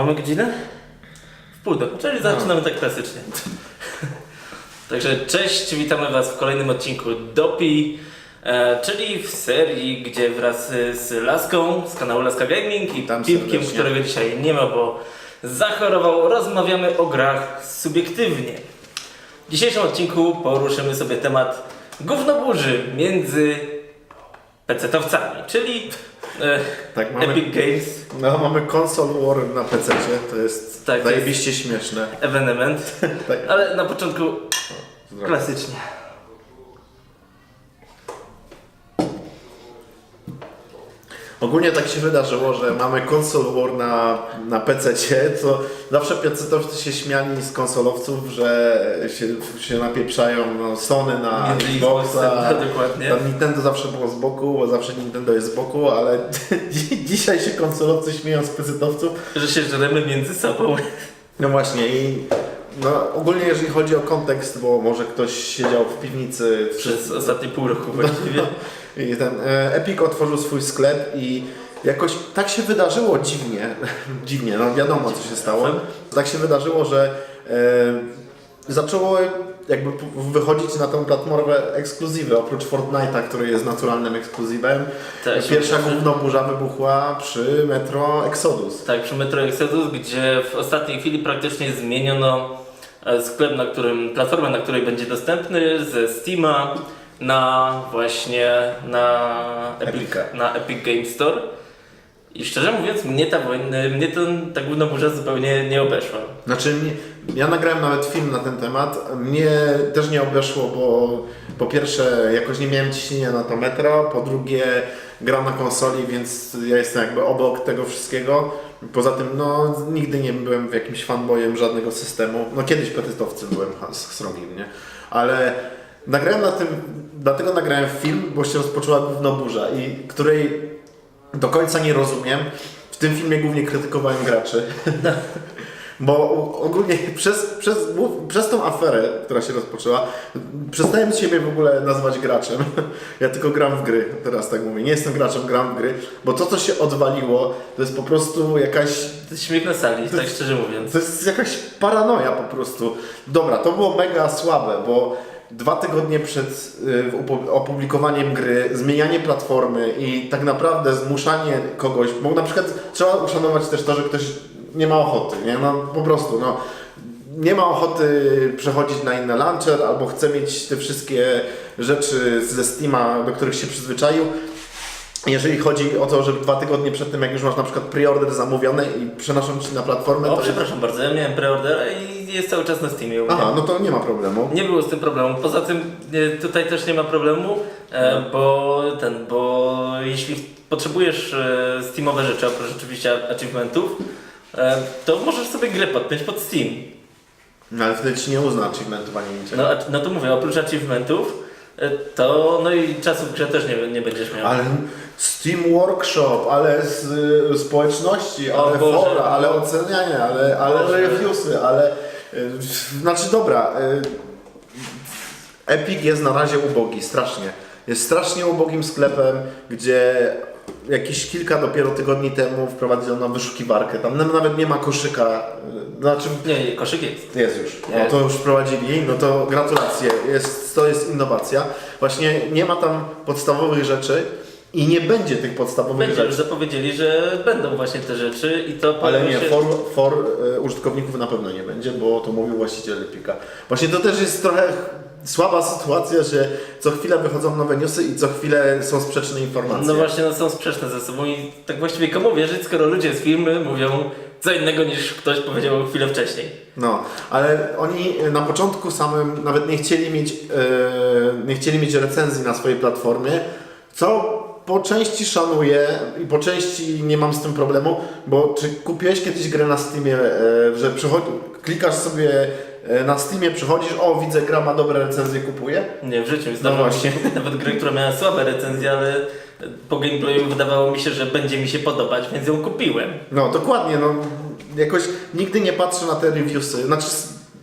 mamy godzinę? W pół do, czyli zaczynamy tak klasycznie. Także cześć, witamy Was w kolejnym odcinku Dopi, e, czyli w serii, gdzie wraz z Laską z kanału Laska Gaming i Witam serdecznie. którego dzisiaj nie ma, bo zachorował, rozmawiamy o grach subiektywnie. W dzisiejszym odcinku poruszymy sobie temat gównoburzy między PC-towcami, czyli e, Tak, mamy, Epic Games no, mamy console war na PC, to jest Tak, zajebiście śmieszne. evenement, Tak. ale na początku klasycznie. Ogólnie tak się wydarzyło, że mamy console war na, na PC, co zawsze PC-towcy się śmiali z konsolowców, że się, się napieprzają no, Sony na Między Xboxa. Xboxem, dokładnie. Tam Nintendo zawsze było z boku, bo zawsze Nintendo jest z boku, ale dzi- dzisiaj się konsolowcy śmieją z PC-towców. Że się żremy między sobą. No właśnie i no, ogólnie jeżeli chodzi o kontekst, bo może ktoś siedział w piwnicy Przez ostatnie pół roku właściwie. I ten e, Epic otworzył swój sklep i jakoś tak się wydarzyło dziwnie, dziwnie, no wiadomo co się stało. Tak się wydarzyło, że e, zaczęło jakby wychodzić na tę platformę ekskluzywy, oprócz Fortnite'a, który jest naturalnym ekskluzywem. Tak, Pierwsza główna burza wybuchła przy Metro Exodus. Tak, przy Metro Exodus, gdzie w ostatniej chwili praktycznie zmieniono sklep, na którym, platformę, na której będzie dostępny ze Steama na właśnie na Epic, Epica. na Epic Game Store. I szczerze mówiąc, mnie ta mnie ten, ta główna burza zupełnie nie obeszła. Znaczy, ja nagrałem nawet film na ten temat. Mnie też nie obeszło, bo po pierwsze jakoś nie miałem ciśnienia na to metro, po drugie gram na konsoli, więc ja jestem jakby obok tego wszystkiego. Poza tym, no, nigdy nie byłem jakimś fanboyem żadnego systemu. No, kiedyś petytowcem byłem z srogim, nie? Ale nagrałem na tym, dlatego nagrałem film, bo się rozpoczęła główna burza i której do końca nie rozumiem. W tym filmie głównie krytykowałem graczy. Bo ogólnie przez, przez, przez tą aferę, która się rozpoczęła, przestałem siebie w ogóle nazywać graczem. Ja tylko gram w gry, teraz tak mówię. Nie jestem graczem, gram w gry, bo to, co się odwaliło, to jest po prostu jakaś To jest śmiech na sali, tak szczerze mówiąc. to jest jakaś paranoja po prostu. Dobra, to było mega słabe, bo dwa tygodnie przed y, opublikowaniem gry, zmienianie platformy i tak naprawdę zmuszanie kogoś, bo na przykład trzeba uszanować też to, że ktoś nie ma ochoty, nie? No po prostu, no. Nie ma ochoty przechodzić na inny launcher, albo chce mieć te wszystkie rzeczy ze Steama, do których się przyzwyczaił. Jeżeli chodzi o to, że dwa tygodnie przed tym, jak już masz na przykład preorder zamówiony i przenoszą Ci na platformę, O, to jest... przepraszam bardzo, ja miałem preordera i jest cały czas na Steamie. Aha, no to nie ma problemu. Nie było z tym problemu. Poza tym tutaj też nie ma problemu, e, bo ten, bo jeśli potrzebujesz e, Steamowe rzeczy, oprócz oczywiście achievementów, e, to możesz sobie grę podpiąć pod Steam. No ale wtedy Ci nie uzna achievementów ani niczego. No, a- no to mówię, oprócz achievementów, e, to no i czasu w grze też nie, nie będziesz miał. Ale Steam Workshop, ale z y, społeczności, O ale Boże. fora, ale oceniania, ale, ale Boże. reviewsy, ale... Y, znaczy dobra, y, Epic jest na razie ubogi, strasznie. Jest strasznie ubogim sklepem, gdzie jakieś kilka dopiero tygodni temu wprowadzono wyszukiwarkę. Tam nawet nie ma koszyka. y, Znaczy Nie, koszyk jest. Jest już. No to już wprowadzili, no to gratulacje. Jest, to jest innowacja. Właśnie nie ma tam podstawowych rzeczy i nie będzie tych podstawowych Będzie, już rzeczy. zapowiedzieli, że będą właśnie te rzeczy i to Ale nie, się... for, for e, użytkowników na pewno nie będzie, bo to mówił właściciel Epika. Właśnie to też jest trochę słaba sytuacja, że co chwilę wychodzą nowe newsy i co chwilę są sprzeczne informacje. No właśnie, no są sprzeczne ze sobą i tak właściwie komu wierzyć, skoro ludzie z firmy mówią co innego niż ktoś powiedział chwilę wcześniej. No, ale oni na początku samym nawet nie chcieli mieć, e, nie chcieli mieć recenzji na swojej platformie, co po części szanuję i po części nie mam z tym problemu, bo czy kupiłeś kiedyś grę na Steamie, e, że przychodzi, klikasz sobie na Steamie, przychodzisz, o widzę gra ma dobre recenzje, kupuję? Nie, w życiu No mi właśnie. się nawet grę, która miała słabe recenzje, ale po gameplayu wydawało mi się, że będzie mi się podobać, więc ją kupiłem. No dokładnie, no jakoś nigdy nie patrzę na te reviewsy, znaczy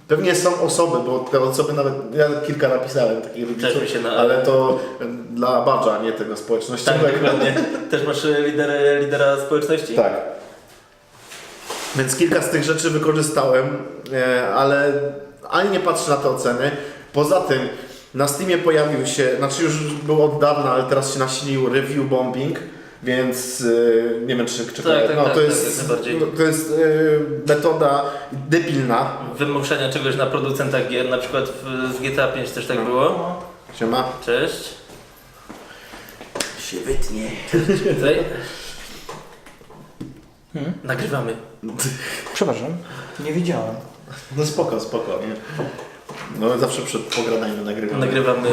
pewnie są osoby, bo te osoby nawet, ja kilka napisałem takich się na... ale to e, dla badża, nie tego Tak, społecznościowego. dokładnie. Też masz e, lidera, lidera społeczności? Tak. Więc kilka z tych rzeczy wykorzystałem, e, ale ani nie patrzę na te oceny. Poza tym na Steamie pojawił się, znaczy już był od dawna, ale teraz się nasilił review bombing, więc e, nie wiem czy, czy Tak, tak, no, tak, to, tak, jest, to jest e, metoda debilna. Wymuszenia czegoś na producentach gier, na przykład w, z GTA 5 też tak No. było. Siema. Cześć. Się wytnie. Tutaj. Hmm? Nagrywamy. Przepraszam, nie widziałem. No spoko, spoko, nie? No zawsze przed pogradaniem nagrywamy. Nagrywamy.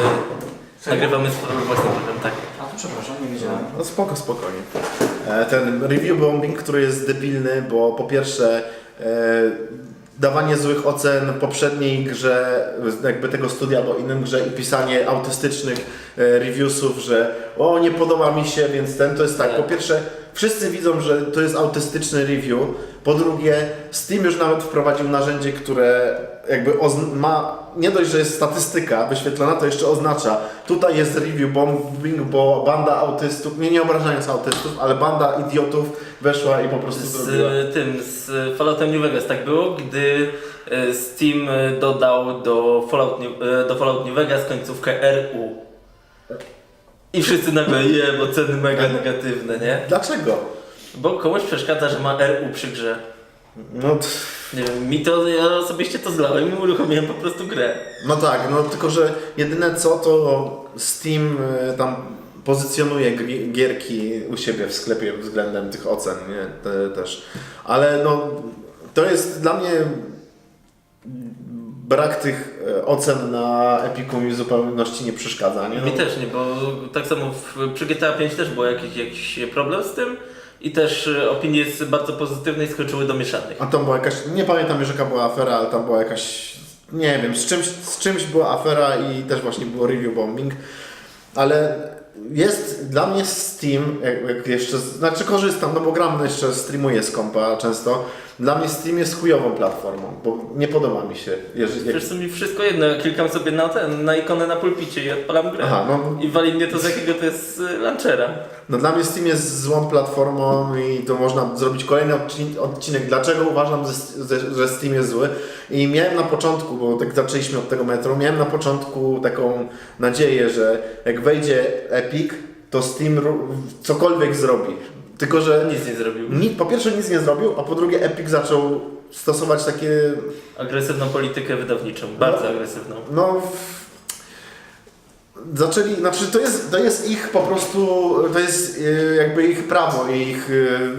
Nagrywamy swój własny program, tak. A to przepraszam, nie wiedziałem. No spoko, spokojnie. Ten review bombing, który jest debilny, bo po pierwsze e, dawanie złych ocen poprzedniej grze, jakby tego studia albo innym grze i pisanie autystycznych e, reviewsów, że o nie podoba mi się, więc ten to jest tak. Po pierwsze wszyscy widzą, że to jest autystyczny review. Po drugie Steam już nawet wprowadził narzędzie, które jakby ma nie dość, że jest statystyka wyświetlona, to jeszcze oznacza tutaj jest review bombing, bo banda autystów, nie, nie obrażając autystów, ale banda idiotów weszła i po prostu zrobiła. Z tym, z Falloutem New Vegas tak było, gdy e, Steam e, dodał do Fallout New, e, do Fallout New Vegas końcówkę RU. I wszyscy nagle je, bo ceny mega negatywne, nie? Dlaczego? Bo komuś przeszkadza, że ma RU przy grze. No, t- Nie wiem, mi to, ja osobiście to zlałem i uruchomiłem po prostu grę. no tak, no tylko, że jedyne co to Steam e, tam pozycjonuje gri- gierki u siebie w sklepie względem tych ocen, nie? Te, też. Ale no, to jest dla mnie brak tych e, ocen na Epiku mi w zupełności nie przeszkadza, nie? Mi No, też nie, bo tak samo w, przy GTA 5 też był jakiś, jakiś problem z tym i też e, opinie z bardzo pozytywnej skoczyły do mieszanych. A tam była jakaś, nie pamiętam już jaka była afera, ale tam była jakaś, nie wiem, z czymś, z czymś była afera i też właśnie było review bombing, ale jest dla mnie Steam, jak, jak jeszcze, znaczy korzystam, no bo gram jeszcze, streamuję z kompa często, dla mnie Steam jest chujową platformą, bo nie podoba mi się, jeżeli, jak, Przecież mi wszystko jedno, klikam sobie na ten, na ikonę na pulpicie i odpalam grę. Aha, no. I wali mnie to z jakiego to jest y, launchera. No dla mnie Steam jest złą platformą i to można zrobić kolejny odcin- odcinek, dlaczego uważam, że, Steam jest zły. I miałem na początku, bo tak zaczęliśmy od tego metru, miałem na początku taką nadzieję, że jak wejdzie Epic, to Steam cokolwiek zrobi. Tylko, że Nic nie zrobił. ni- po pierwsze nic nie zrobił, a po drugie Epic zaczął stosować takie Agresywną politykę wydawniczą, bardzo agresywną. no. Zaczęli, znaczy to jest, to jest ich po prostu, to jest e, jakby ich prawo, ich,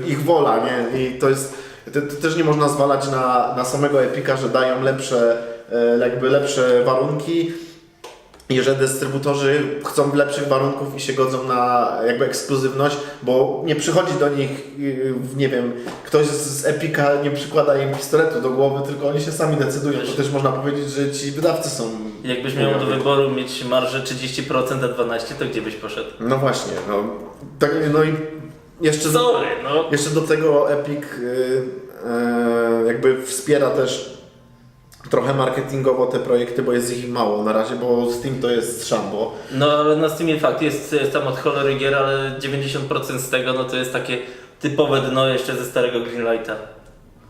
e, ich wola, nie? I to jest, to, to też nie można zwalać na, na samego Epika, że dają lepsze, e, jakby lepsze warunki i że dystrybutorzy chcą lepszych warunków i się godzą na jakby ekskluzywność, bo nie przychodzi do nich, yy, nie wiem, ktoś z Epika nie przykłada im pistoletu do głowy, tylko oni się sami decydują. To też można powiedzieć, że ci wydawcy są. Jakbyś miał do wyboru mieć marżę 30%, a 12%, to gdzie byś poszedł? No właśnie, no. Tak, no i jeszcze, do, Sorry, no. jeszcze do tego Epic yy, yy, jakby wspiera też trochę marketingowo te projekty, bo jest ich mało na razie, bo Steam to jest szambo. No ale na Steamie fakt, jest, jest tam od cholery gier, ale 90% z tego no to jest takie typowe dno jeszcze ze starego Greenlighta.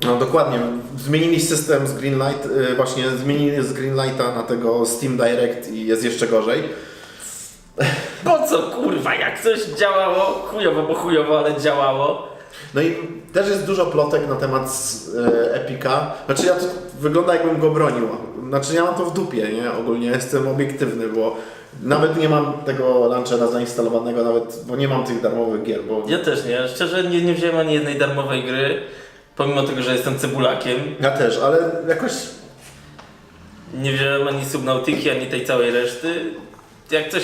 No dokładnie. Zmienili system z Greenlight, y, właśnie zmienili z Greenlighta na tego Steam Direct i jest jeszcze gorzej. Po co kurwa, jak coś działało, chujowo, bo chujowo, ale działało. No i też jest dużo plotek na temat y, Epika. Znaczy ja wygląda jakbym go bronił. Znaczy ja mam to w dupie, nie? Ogólnie jestem obiektywny, bo nawet nie mam tego launchera zainstalowanego, nawet, bo nie mam tych darmowych gier, bo Ja też nie, szczerze nie, nie wziąłem ani jednej darmowej gry, pomimo tego, że jestem cebulakiem. ja też, ale jakoś Nie wziąłem ani Subnautiki, ani tej całej reszty. Jak coś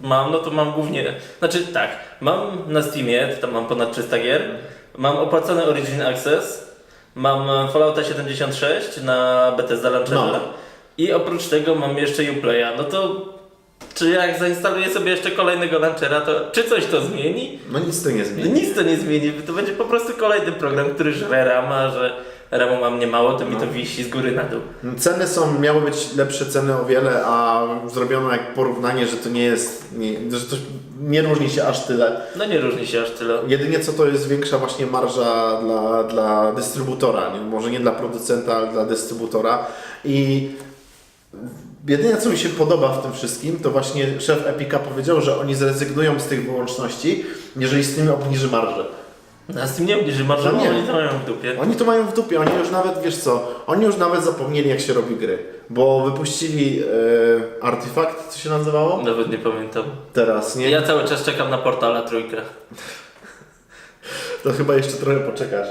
mam, no to mam głównie. Znaczy tak, mam na Steamie, tam mam ponad 300 gier, mam opłacony Origin Access, mam Fallouta 76 na Bethesda Launcherze No. i oprócz tego mam jeszcze Uplaya. No to Czy jak zainstaluję sobie jeszcze kolejnego launchera, to czy coś to zmieni? No nic to nie No zmieni. Nic to nie zmieni, to będzie po prostu kolejny program, który żre rama, że ramu mam nie mało, to mi to wisi z góry na dół. Ceny są, miały być lepsze ceny o wiele, a zrobiono jak porównanie, że to nie jest, nie, że to nie różni się aż tyle. No nie różni się aż tyle. Jedynie co to jest większa właśnie marża dla, dla dystrybutora, nie? może nie dla producenta, ale dla dystrybutora. I jedyne co mi się podoba w tym wszystkim, to właśnie szef Epica powiedział, że oni zrezygnują z tych wyłączności, jeżeli z tym obniży marżę. A z tym nie obniży marża, No nie. oni to mają w dupie. Oni to mają w dupie, oni już nawet, wiesz co, oni już nawet zapomnieli jak się robi gry, bo wypuścili e, Artifact, co się nazywało? Nawet nie pamiętam. Teraz, nie? Ja cały czas czekam na portala trójkę. To chyba jeszcze trochę poczekasz.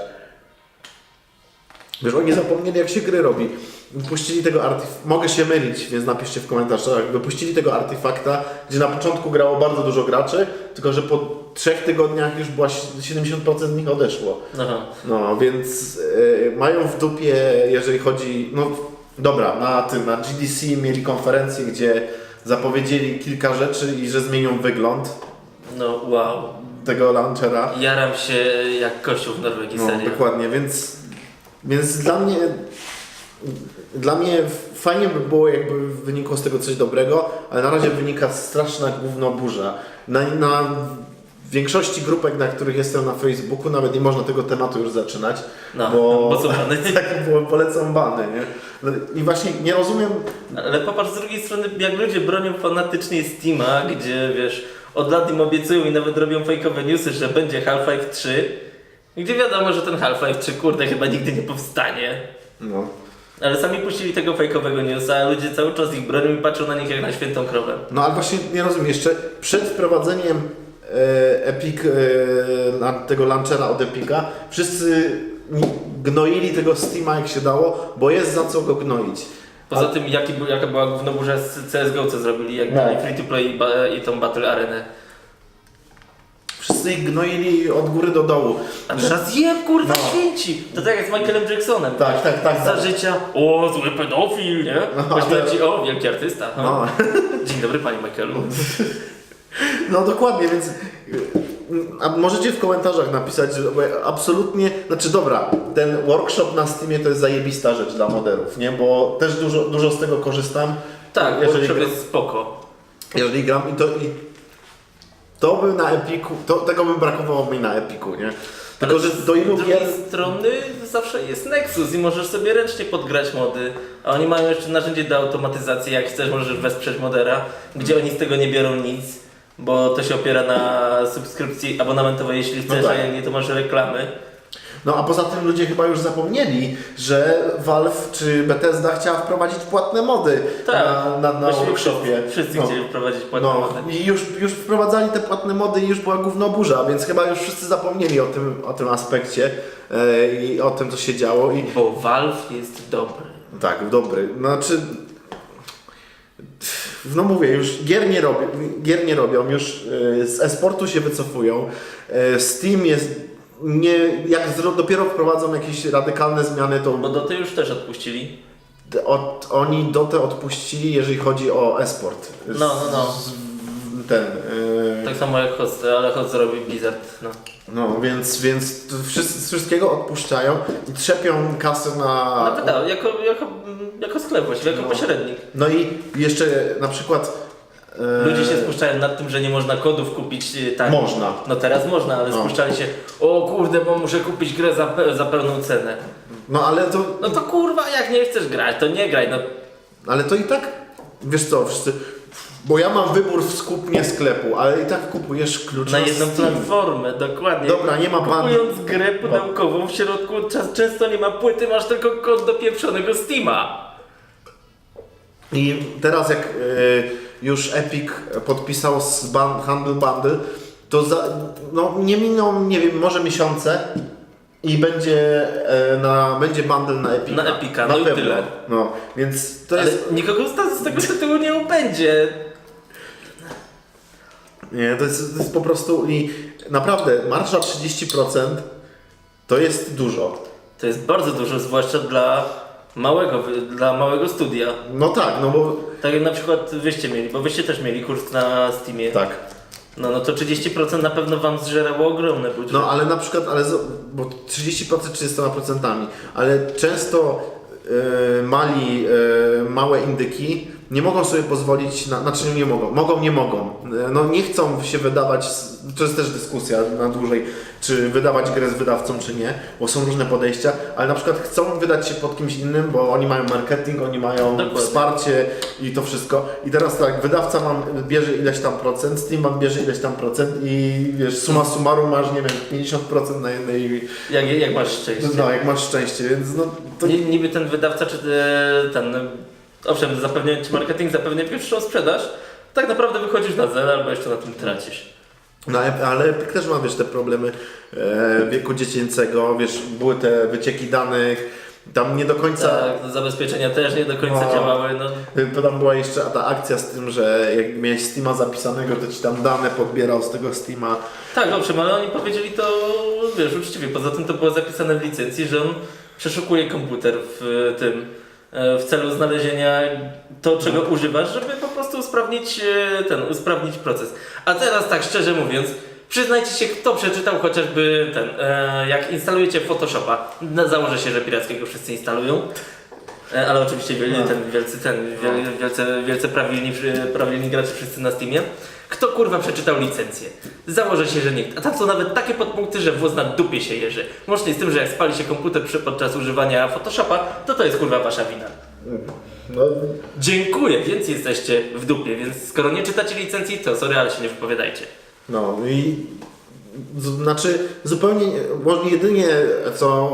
Wiesz, oni zapomnieli jak się gry robi. Wypuścili tego artefakta, mogę się mylić, więc napiszcie w komentarzach. Wypuścili tego artefakta, gdzie na początku grało bardzo dużo graczy, tylko że po trzech tygodniach już była 70% z nich odeszło. Aha. No, więc e, mają w dupie, jeżeli chodzi. No dobra, na tym, na GDC mieli konferencję, gdzie zapowiedzieli kilka rzeczy i że zmienią wygląd No wow. tego launchera. Jaram się jak kościół w Norwegii, No, serio. dokładnie, więc, więc dla mnie dla mnie fajnie by było, jakby wynikło z tego coś dobrego, ale na razie wynika straszna gówno burza. Na, na większości grupek, na których jestem na Facebooku, nawet nie można tego tematu już zaczynać, No, bo, bo są bany. tak, bo polecą bany, nie? No I właśnie nie rozumiem, Ale popatrz z drugiej strony, jak ludzie bronią fanatycznie Steama, gdzie wiesz, od lat im obiecują i nawet robią fejkowe newsy, że będzie Half-Life 3, gdzie wiadomo, że ten Half-Life 3 kurde chyba nigdy nie powstanie. no, Ale sami puścili tego fejkowego newsa, a ludzie cały czas ich bronią i patrzą na nich jak na świętą krowę. No ale właśnie nie rozumiem, jeszcze przed wprowadzeniem e, Epic, e, tego launchera od Epica, wszyscy gnoili tego Steama jak się dało, bo jest za co go gnoić. Poza tym, jaki, jaka była głównoburza z CSGO, co zrobili, jak No. free to play i, i tą Battle Arenę. Wszyscy ich gnoili od góry do dołu. A teraz je kurwa No. święci! To tak jak z Michaelem Jacksonem. Tak, tak, tak. Za tak. życia, o zły pedofil, nie? No, ale- śmierci, o wielki artysta. No. No, Dzień dobry panie Michaelu. no dokładnie, więc a możecie w komentarzach napisać, że bo absolutnie, znaczy dobra, ten workshop na Steamie to jest zajebista rzecz dla moderów, nie? Bo też dużo, dużo z tego korzystam. Tak, Jeżeli workshop gra- jest spoko. Jeżeli gram i to i to by na Epiku, to, tego by brakowało mi na Epiku, nie? Tylko, że do ilu Z drugiej gier... strony zawsze jest Nexus i możesz sobie ręcznie podgrać mody. A oni mają jeszcze narzędzie do automatyzacji, jak chcesz możesz wesprzeć modera, gdzie oni z tego nie biorą nic. Bo to się opiera na subskrypcji abonamentowej, jeśli chcesz, tak. a jak nie to masz reklamy. No a poza tym ludzie chyba już zapomnieli, że Valve czy Bethesda chciała wprowadzić płatne mody Tak. na, na, na workshopie. wszyscy, no. chcieli wprowadzić płatne No, mody. i już, już wprowadzali te płatne mody i już była gówno burza, więc chyba już wszyscy zapomnieli o tym, o tym aspekcie e, i o tym, co się działo. I Bo Valve jest dobry. tak, dobry. Znaczy, no mówię, już gier nie robią, gier nie robią już e, z e-sportu się wycofują. E, Steam jest nie, jak zro, dopiero wprowadzą jakieś radykalne zmiany, to Bo do tej już też odpuścili. od, oni dotę odpuścili, jeżeli chodzi o e-sport. No, no, no. Z- Ten. e, Tak samo jak host, ale host zrobi Blizzard. No. No, więc, więc wszyscy, z wszystkiego odpuszczają i trzepią kasę na... No tak, jako, jako, jako sklep właściwie, jako No. pośrednik. No i jeszcze na przykład... e, Ludzie się spuszczają nad tym, że nie można kodów kupić y, tak. Można. No teraz można, ale No. spuszczali się, o kurde, bo muszę kupić grę za, pe- za pełną cenę. No ale to, No to kurwa, jak nie chcesz grać, to nie graj. No, ale to i tak, wiesz co, wszyscy... Bo ja mam wybór w skupnie sklepu, ale i tak kupujesz klucz na jedną Steam. platformę, dokładnie. Dobra, nie ma ban. Kupując grę pudełkową, w środku czas, często nie ma płyty, masz tylko kod do pieprzonego Steama. I teraz jak e, już Epic podpisał z ban, Handle Bundle, to za, no, nie miną, nie wiem, może miesiące i będzie, e, na, będzie bundle na Epica. Na Epica, no i tyle. No, więc to Ale jest, nikogo z, z tego tytułu nie ubędzie. nie, to jest, to jest po prostu i naprawdę marża 30% to jest dużo. To jest bardzo dużo, zwłaszcza dla małego, dla małego studia. No tak, no bo... Tak jak na przykład wyście mieli, bo wyście też mieli kurs na Steamie. Tak. No, no to 30% na pewno wam zżerało ogromne budżety. No ale na przykład, ale bo 30% 30%, ale często e, mali, e, małe indyki nie mogą sobie pozwolić na, znaczy nie mogą, mogą, nie mogą. No nie chcą się wydawać, to jest też dyskusja na dłużej, czy wydawać grę z wydawcą, czy nie, bo są różne podejścia, ale na przykład chcą wydać się pod kimś innym, bo oni mają marketing, oni mają Dokładnie. wsparcie i to wszystko. I teraz tak, wydawca wam bierze ileś tam procent, Steam bierze ileś tam procent i wiesz, suma summarum masz, nie wiem, 50% na jednej, Jak, jak masz szczęście. no jak masz szczęście, więc no to Ni- Niby ten wydawca, czy e, ten, owszem, zapewnia ci marketing, zapewnia pierwszą sprzedaż, tak naprawdę wychodzisz na zero albo jeszcze na tym tracisz. No, ale- ale też ma, wiesz, te problemy e, wieku dziecięcego, wiesz, były te wycieki danych, tam nie do końca, Tak, zabezpieczenia też nie do końca No. działały. No, to tam była jeszcze ta akcja z tym, że jak miałeś Steama zapisanego, to ci tam dane podbierał z tego Steama. tak, owszem, ale oni powiedzieli to, wiesz, uczciwie. Poza tym to było zapisane w licencji, że on przeszukuje komputer w tym, e, w celu znalezienia to, czego używasz, żeby po prostu usprawnić e, ten, usprawnić proces. A teraz tak szczerze mówiąc, przyznajcie się, kto przeczytał chociażby ten, e, jak instalujecie Photoshopa, no, założę się, że pirackiego wszyscy instalują. E, Ale oczywiście wiel, No. ten wielcy, ten, wiel, wielce, wielce prawilni, prawilni gracze wszyscy na Steamie. Kto kurwa przeczytał licencję? Założę się, że nikt. A tam są nawet takie podpunkty, że włos na dupie się jeży. Łącznie z tym, że jak spali się komputer przy, podczas używania Photoshopa, to to jest kurwa wasza wina. No, Dziękuję, więc jesteście w dupie, więc skoro nie czytacie licencji, to sorry, ale się nie wypowiadajcie. no i znaczy zupełnie, może jedynie co,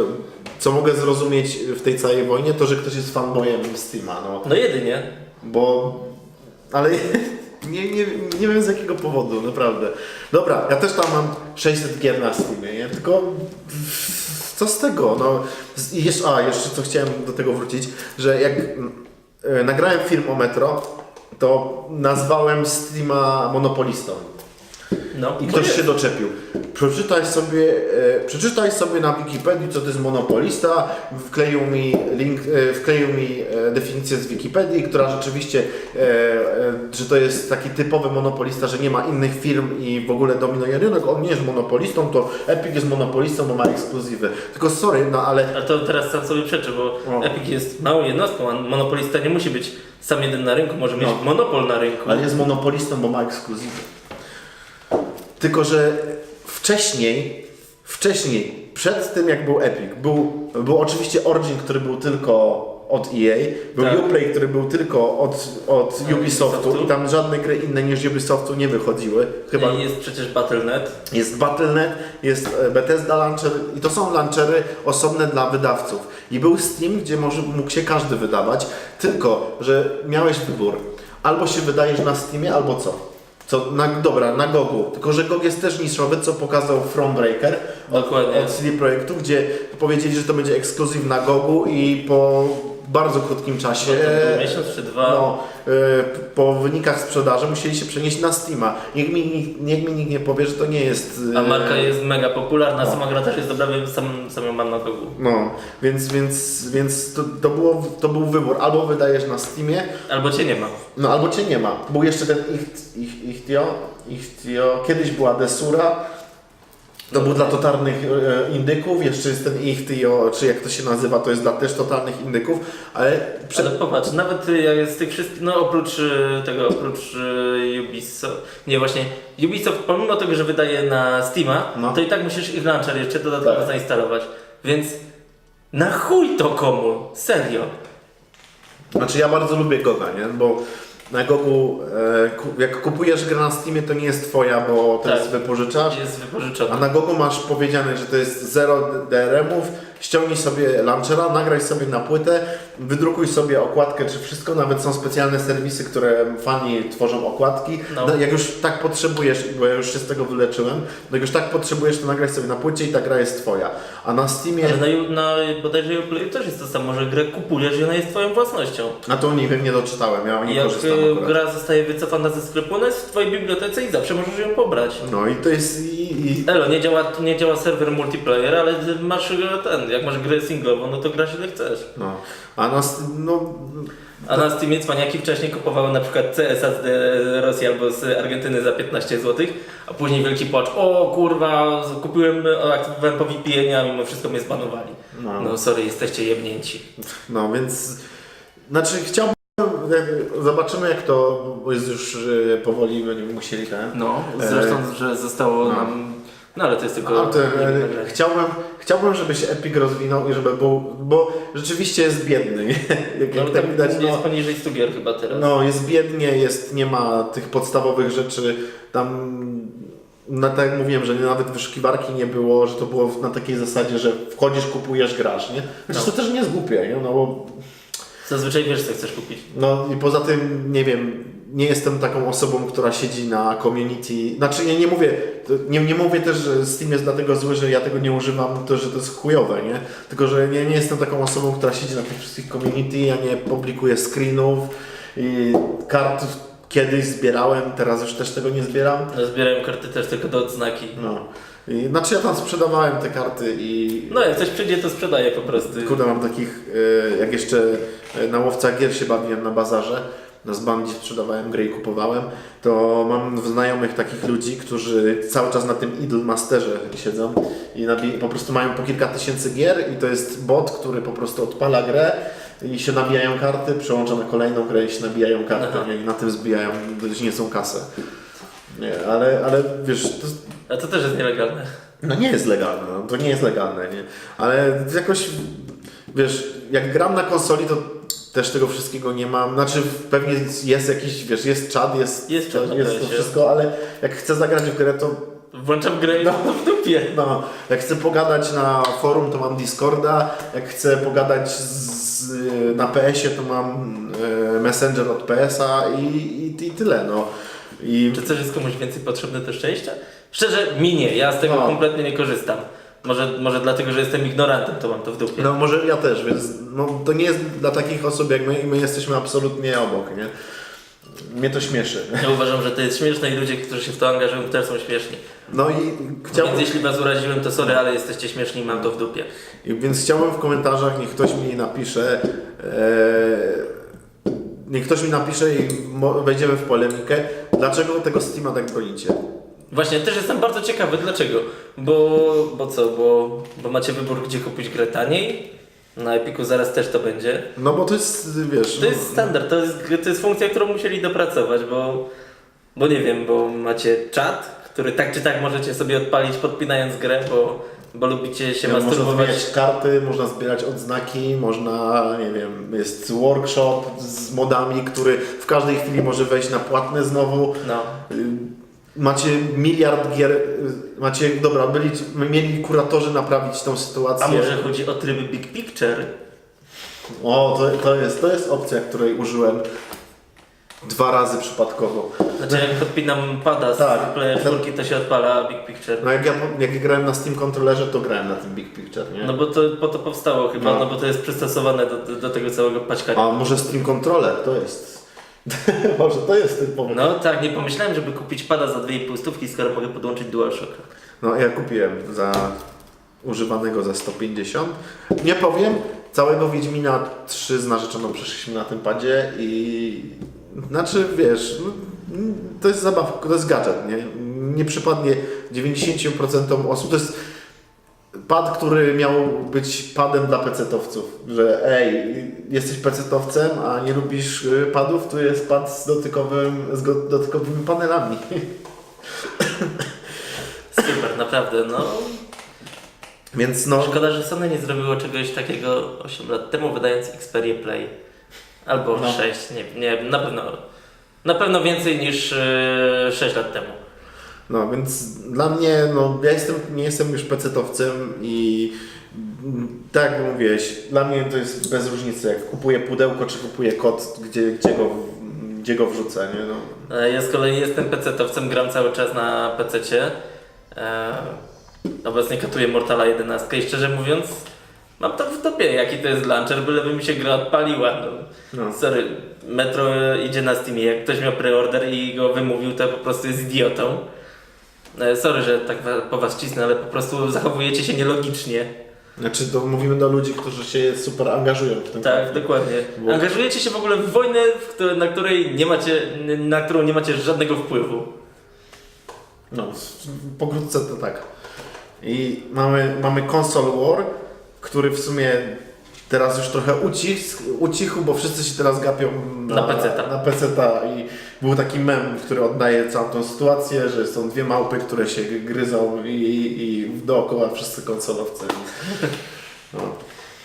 e, co mogę zrozumieć w tej całej wojnie, to, że ktoś jest fanboyem Steama, no. No jedynie. Bo. Ale nie, nie, nie wiem z jakiego powodu, naprawdę. Dobra, ja też tam mam 600 gier na Steamie, nie? Tylko. Co z tego? No, jeszcze, a, jeszcze co chciałem do tego wrócić, że jak mm, e, nagrałem film o Metro, to nazwałem Steama monopolistą. No, I ktoś się doczepił. Przeczytaj sobie, e, przeczytaj sobie na Wikipedii, co to jest monopolista. Wkleił mi link, e, wkleił mi e, definicję z Wikipedii, która rzeczywiście, e, e, że to jest taki typowy monopolista, że nie ma innych firm i w ogóle dominuje rynek. On nie jest monopolistą, to Epic jest monopolistą, bo ma ekskluzywy. Tylko sorry, no ale Ale to teraz sam sobie przeczy, bo O. Epic jest małą jednostką, a monopolista nie musi być sam jeden na rynku, może mieć No. monopol na rynku. Ale jest monopolistą, bo ma ekskluzywy. Tylko, że wcześniej, wcześniej, przed tym jak był Epic, był, był oczywiście Origin, który był tylko od EA, był Tak. Uplay, który był tylko od, od Od Ubisoftu Ubisoftu. i tam żadne gry inne niż Ubisoftu nie wychodziły. Chyba I jest przecież Battle.net. jest Battle.net, jest e, Bethesda Launcher i to są launchery osobne dla wydawców. I był Steam, gdzie może, mógł się każdy wydawać, tylko że miałeś wybór. Albo się wydajesz na Steamie, albo co? Co, na, dobra, na Gogu. Tylko, że GOG jest też niszowy, co pokazał Thronebreaker od, Dokładnie. od CD Projektu, gdzie powiedzieli, że to będzie ekskluzyw na Gogu i po bardzo krótkim czasie był miesiąc czy dwa. no, e, po wynikach sprzedaży musieli się przenieść na Steama. Niech mi, nikt- niech mi nikt nie powie, że to nie jest... A e, marka jest mega popularna, no. sama gra też jest dobra, sam, sam ją mam na kogu. No, więc, więc, więc to, to, było, to był wybór. Albo wydajesz na Steamie, Albo cię nie ma. no albo cię nie ma. Był jeszcze ten Ich- Ich- Ichtio, Ichtio, kiedyś była Desura, to był dla totalnych e, indyków, jeszcze jest ten Ichtio, czy jak to się nazywa, to jest dla też totalnych indyków, ale przed, Ale popatrz, nawet jak z tych wszystkich, no oprócz y, tego, oprócz Ubisoft, nie właśnie, Ubisoft pomimo tego, że wydaje na Steama, No. to i tak musisz ich launcher jeszcze dodatkowo Tak. zainstalować. Więc na chuj to komu? Serio. Znaczy ja bardzo lubię Goga, nie? Bo na Gogu, e, ku, jak kupujesz grę na Steamie, to nie jest twoja, bo to Tak. jest wypożyczasz. Jest wypożyczony. A na Gogu masz powiedziane, że to jest zero DRM-ów, ściągnij sobie launchera, nagraj sobie na płytę, wydrukuj sobie okładkę czy wszystko, nawet są specjalne serwisy, które fani tworzą okładki. No. No. Jak już tak potrzebujesz, bo ja już się z tego wyleczyłem, no jak już tak potrzebujesz, to nagraj sobie na płycie i ta gra jest twoja. A na Steamie, Ale na, Ju- na bodajże Uplay też jest to samo, że grę kupujesz i ona jest twoją własnością. na to nie wiem, nie doczytałem, ja nie jak korzystam akurat. gra zostaje wycofana ze sklepu, ona jest w twojej bibliotece i zawsze możesz ją pobrać. No i to jest i, i Elo, nie działa, nie działa serwer multiplayer, ale masz y, ten, ten, jak masz grę singlową, no to grasz ile chcesz. No. A nas, no, A na Steamie cwaniaki wcześniej kupowały na przykład CSA z Rosji albo z Argentyny za 15 zł, a później wielki płacz, o kurwa, kupiłem, aktywowałem po VPN, a mimo wszystko mnie zbanowali. no. No sorry, jesteście jebnięci. No więc, znaczy chciałbym, zobaczymy jak to, bo jest już e, powoli, będziemy musieli ten. No, zresztą, że zostało no. nam... No ale to jest tylko... To, e, chciałbym, chciałbym, żeby się Epic rozwinął i żeby był, bo rzeczywiście jest biedny, nie? jak, No, jak tak widać, jest no, poniżej 100 gier chyba teraz. no jest biednie, jest, nie ma tych podstawowych rzeczy, tam, no, tak jak mówiłem, że nawet wyszukiwarki nie było, że to było na takiej zasadzie, że wchodzisz, kupujesz, grasz, nie? Znaczy No. to też nie jest głupie, nie? No bo Zazwyczaj wiesz co chcesz kupić. No i poza tym, nie wiem, nie jestem taką osobą, która siedzi na community. Znaczy, ja nie mówię, nie, nie mówię też, że Steam jest dlatego zły, że ja tego nie używam, to że to jest chujowe, nie? Tylko, że nie, nie jestem taką osobą, która siedzi na tych wszystkich community, ja nie publikuję screenów i kart kiedyś zbierałem, teraz już też tego nie zbieram. No, zbierają karty też tylko do odznaki. No. I, znaczy ja tam sprzedawałem te karty i No jak coś przyjdzie to sprzedaję po prostu. Kurde, mam takich, e, jak jeszcze e, na łowcach gier się bawiłem na bazarze, na zbandzi sprzedawałem gry i kupowałem, to mam znajomych takich ludzi, którzy cały czas na tym Idle Masterze siedzą i po prostu mają po kilka tysięcy gier i to jest bot, który po prostu odpala grę i się nabijają karty, przełącza na kolejną grę i się nabijają karty Aha. i na tym zbijają, nie są kasę. Nie, ale, ale wiesz, to, A to też jest nielegalne. no nie jest legalne, no, to nie jest legalne, nie? Ale jakoś, wiesz, jak gram na konsoli, to też tego wszystkiego nie mam. Znaczy pewnie jest jakiś, wiesz, jest czat, jest, Jest to, na jest to wszystko, ale jak chcę zagrać w grę, to Włączam grę i No. w dupie. no, jak chcę pogadać na forum, to mam Discorda, jak chcę pogadać z, na PS-ie, to mam e, Messenger od PS-a i, i, i tyle, no. I Czy coś jest komuś więcej potrzebne do szczęścia? Szczerze, mi nie. Ja z tego No. kompletnie nie korzystam. Może, może dlatego, że jestem ignorantem, to mam to w dupie. No może ja też, więc no, to nie jest dla takich osób jak my i my jesteśmy absolutnie obok, nie? Mnie to śmieszy. Ja uważam, że to jest śmieszne i ludzie, którzy się w to angażują, też są śmieszni. No i chciałbym, Więc jeśli was uraziłem, to sorry, ale jesteście śmieszni i mam to w dupie. i więc chciałbym w komentarzach, niech ktoś mi napisze, e, niech ktoś mi napisze i wejdziemy w polemikę, dlaczego tego Steama tak bronicie. Właśnie, też jestem bardzo ciekawy, dlaczego. Bo, bo co, bo, bo macie wybór, gdzie kupić grę taniej. Na Epiku zaraz też to będzie. No bo to jest, wiesz... To jest standard, to jest, to jest funkcja, którą musieli dopracować, bo, bo nie wiem, bo macie czat, który tak czy tak możecie sobie odpalić podpinając grę, bo, bo lubicie się no, można masturbować. zbierać karty, można zbierać odznaki, można, nie wiem, jest workshop z modami, który w każdej chwili może wejść na płatne znowu. No. Macie miliard gier, macie, dobra, byli, mieli kuratorzy naprawić tą sytuację. A może chodzi o tryby Big Picture? O, to, to, jest, to jest opcja, której użyłem dwa razy przypadkowo. Znaczy jak podpinam pada z Tak. Player 4, to się odpala Big Picture. No jak ja, jak grałem na Steam Controllerze, to grałem na tym Big Picture, nie? No bo to po to powstało chyba, No. no, bo to jest przystosowane do, do, do tego całego paćkania. A może Steam Controller, to jest... może to jest ten powód. No tak, nie pomyślałem, żeby kupić pada za 2,5 stówki, skoro mogę podłączyć DualShocka. No ja kupiłem za używanego za 150. Nie powiem, całego Wiedźmina 3 z narzeczoną przeszliśmy na tym padzie i znaczy wiesz, no, to jest zabawka, to jest gadżet, nie? Nie przypadnie 90% osób. To jest pad, który miał być padem dla pecetowców, że ej, jesteś pecetowcem, a nie lubisz y, padów, tu jest pad z, dotykowym, z dotykowymi panelami. Super, naprawdę, no. Więc no, Szkoda, że Sony nie zrobiło czegoś takiego 8 lat temu, wydając Xperia Play. Albo No. 6, nie, nie, na pewno. Na pewno więcej niż e, 6 lat temu. No więc dla mnie, no ja jestem, nie jestem już pecetowcem i tak jak mówiłeś, dla mnie to jest bez różnicy, jak kupuję pudełko czy kupuję kod, gdzie, gdzie, go, gdzie go wrzucę, nie? No. E, Ja z kolei jestem PC-towcem, gram cały czas na PC-cie. E, obecnie katuję Mortala 11 i szczerze mówiąc mam to w topie, jaki to jest launcher, byleby mi się gra odpaliła. No. No. Sorry, Metro idzie na Steamie, jak ktoś miał preorder i go wymówił, to po prostu jest idiotą. E, Sorry, że tak po was cisnę, ale po prostu zachowujecie się nielogicznie. Znaczy, to mówimy do ludzi, którzy się super angażują w tym Tak, konflikt. dokładnie. Bo- Angażujecie się w ogóle w wojnę, na której nie macie, na którą nie macie żadnego wpływu. No, pokrótce to tak. I mamy, mamy console war, który w sumie teraz już trochę ucichł, ucichł bo wszyscy się teraz gapią na, Na peceta. na peceta i był taki mem, który oddaje całą tą sytuację, że są dwie małpy, które się gryzą i, i dookoła wszyscy konsolowcy. No.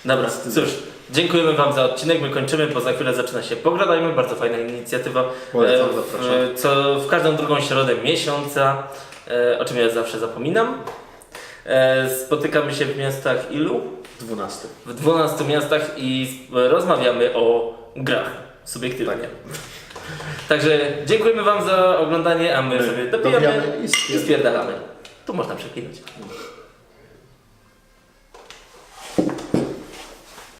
Dobra, cóż, dziękujemy Wam za odcinek, my kończymy, bo za chwilę zaczyna się Pogradajmy, bardzo fajna inicjatywa. Polecam, E, w, co w każdą drugą środę miesiąca, e, o czym ja zawsze zapominam. E, spotykamy się w miastach ilu? 12. w 12 miastach i rozmawiamy o grach subiektywnie. Tak Także dziękujemy Wam za oglądanie, a my, My sobie dobijamy, i i stwierdzamy. Tu można przeklinać.